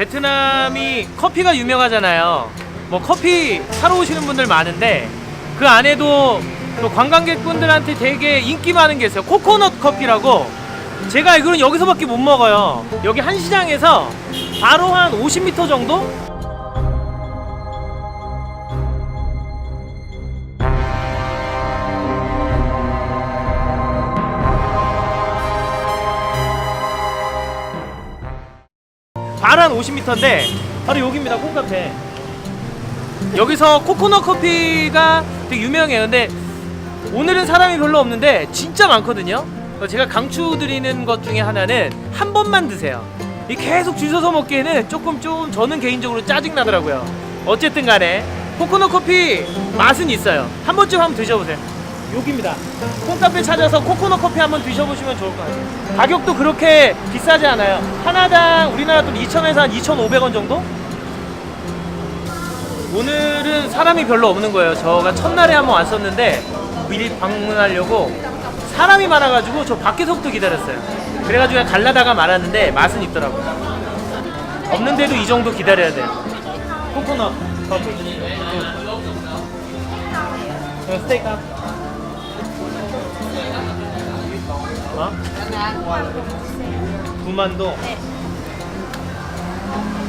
베트남이 커피가 유명하잖아요. 뭐 커피 사러 오시는 분들 많은데 그 안에도 또 관광객분들한테 되게 인기 많은 게 있어요. 코코넛 커피라고 제가 알기로는 여기서밖에 못 먹어요. 여기 한 시장에서 바로 한 50m 정도? 바로 한 50m인데 바로 여기입니다 콩카페. 여기서 코코넛 커피가 되게 유명해요. 근데 오늘은 사람이 별로 없는데 진짜 많거든요. 어, 제가 강추드리는 것 중에 하나는 한 번만 드세요. 이 계속 줄 서서 먹기에는 조금 좀 저는 개인적으로 짜증나더라고요. 어쨌든 간에 코코넛 커피 맛은 있어요. 한 번쯤 한번 드셔보세요 여기입니다. 콩카페 찾아서 코코넛 커피 한번 드셔보시면 좋을 것 같아요. 가격도 그렇게 비싸지 않아요. 하나당 우리나라 돈 2,000에서 한 2,500원 정도? 오늘은 사람이 별로 없는 거예요. 저가 첫날에 한번 왔었는데 미리 방문하려고 사람이 많아가지고 저 밖에서부터 기다렸어요. 그래가지고 갈라다가 말았는데 맛은 있더라고요. 없는데도 이 정도 기다려야 돼요. 코코넛 커피. 저 스테이크 어? 구만동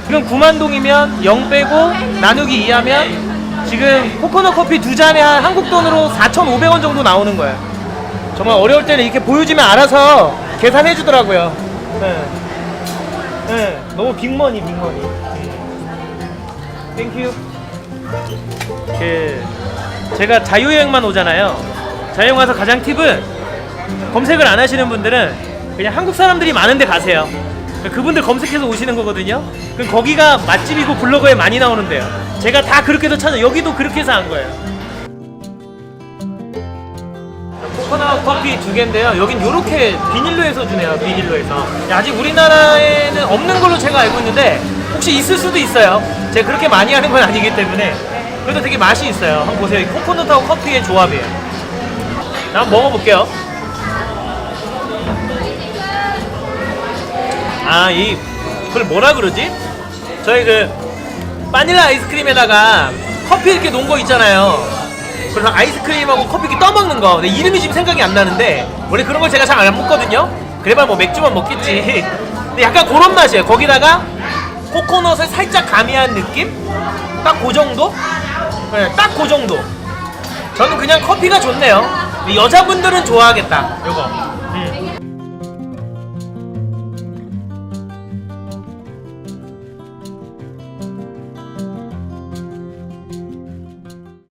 지금 9만동이면 0 빼고 나누기 2하면 지금 코코넛 커피 두 잔에 한 한국 돈으로 4,500원 정도 나오는 거예요. 정말 어려울 때는 이렇게 보여주면 알아서 계산해 주더라고요. 네. 네. 너무 빅머니 빅머니. 땡큐. 그 제가 자유여행만 오잖아요. 자유여행 와서 가장 팁은 검색을 안 하시는 분들은 그냥 한국 사람들이 많은데 가세요. 그분들 검색해서 오시는 거거든요. 그럼 거기가 맛집이고 블로그에 많이 나오는데요. 제가 다 그렇게 해서 찾아 여기도 그렇게 해서 한 거예요. 코코넛 커피 두 개인데요. 여긴 이렇게 비닐로 해서 주네요. 비닐로 해서. 아직 우리나라에는 없는 걸로 제가 알고 있는데 혹시 있을 수도 있어요. 제가 그렇게 많이 하는 건 아니기 때문에 그래도 되게 맛이 있어요. 한번 보세요. 코코넛하고 커피의 조합이에요. 자, 한번 먹어볼게요. 아, 이, 그걸 뭐라 그러지? 저희 그, 바닐라 아이스크림에다가 커피 이렇게 놓은 거 있잖아요. 그래서 아이스크림하고 커피 이렇게 떠먹는 거. 근데 이름이 지금 생각이 안 나는데, 원래 그런 걸 제가 잘 안 먹거든요? 그래봐 뭐 맥주만 먹겠지. 근데 약간 그런 맛이에요. 거기다가 코코넛을 살짝 가미한 느낌? 딱 그 정도? 네, 딱그 정도. 저는 그냥 커피가 좋네요. 여자분들은 좋아하겠다. 요거. 음.